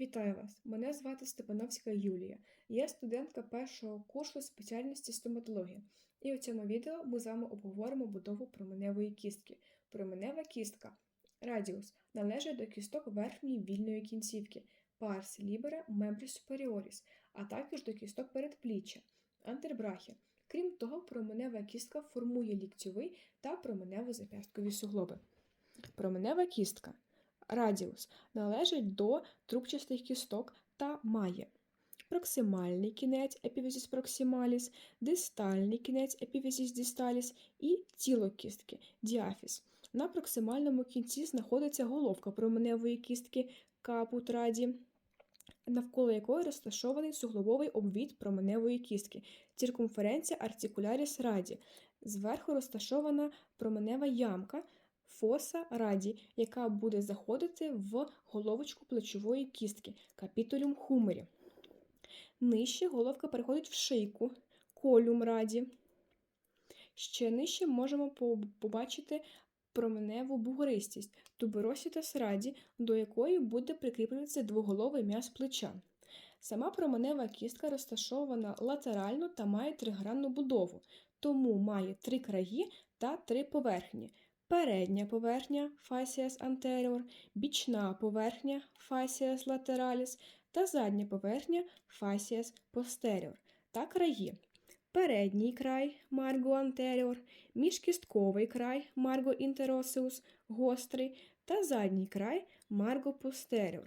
Вітаю вас! Мене звати Степановська Юлія. Я студентка першого курсу спеціальності стоматологія. І у цьому відео ми з вами обговоримо будову променевої кістки. Променева кістка радіус належить до кісток верхньої вільної кінцівки парс libera membris superioris, а також до кісток передпліччя антербрахія. Крім того, променева кістка формує ліктьовий та променево-зап'ясткові суглоби. Променева кістка радіус належить до трубчастих кісток та має проксимальний кінець епівізіс проксималіс, дистальний кінець епівізіс дисталіс і тіло кістки діафіс. На проксимальному кінці знаходиться головка променевої кістки капут раді, навколо якої розташований суглобовий обвід променевої кістки, циркумференція артикуляріс раді. Зверху розташована променева ямка фоса раді, яка буде заходити в головочку плечової кістки капітулюм хумері. Нижче головка переходить в шийку колюм раді. Ще нижче можемо побачити променеву бугористість туберосітас раді, до якої буде прикріплюватися двоголовий м'яз плеча. Сама променева кістка розташована латерально та має тригранну будову, тому має три краї та три поверхні. Передня поверхня fascias anterior, бічна поверхня fascias lateralis та задня поверхня fascias posterior та краї. Передній край марго anterior, міжкістковий край марго interoseus, гострий та задній край марго posterior.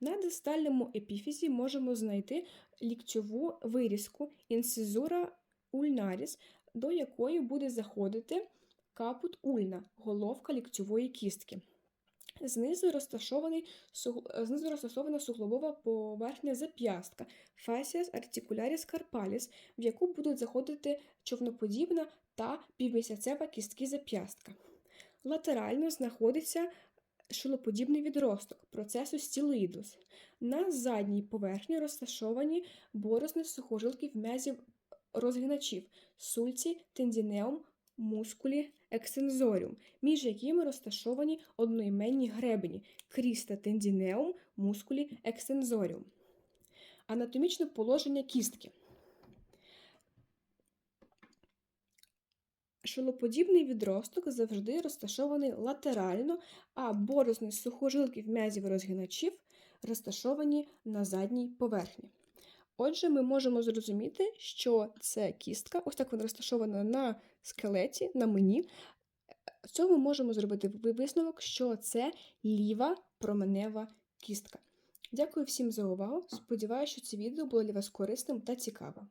На дистальному епіфізі можемо знайти ліктьову вирізку інцизура ulnaris, до якої буде заходити капут ульна, головка ліктьової кістки. Знизу, розташований, знизу розташована суглобова поверхня зап'ястка fascias articularis carpalis, в яку будуть заходити човноподібна та півмісяцева кістки зап'ястка. Латерально знаходиться шилоподібний відросток процесу стілоїдус. На задній поверхні розташовані борозни сухожилків м'язів розгиначів сульці, тендінеум, мускулі ексензоріум, між якими розташовані одноіменні гребені кріста тендінеум, мускулі ексензоріум. Анатомічне положення кістки. Шилоподібний відросток завжди розташований латерально, а борозни сухожилків м'язів розгиначів розташовані на задній поверхні. Отже, ми можемо зрозуміти, що це кістка, ось так вона розташована на скелеті, на мені. З цього ми можемо зробити висновок, що це ліва променева кістка. Дякую всім за увагу. Сподіваюся, що це відео було для вас корисним та цікавим.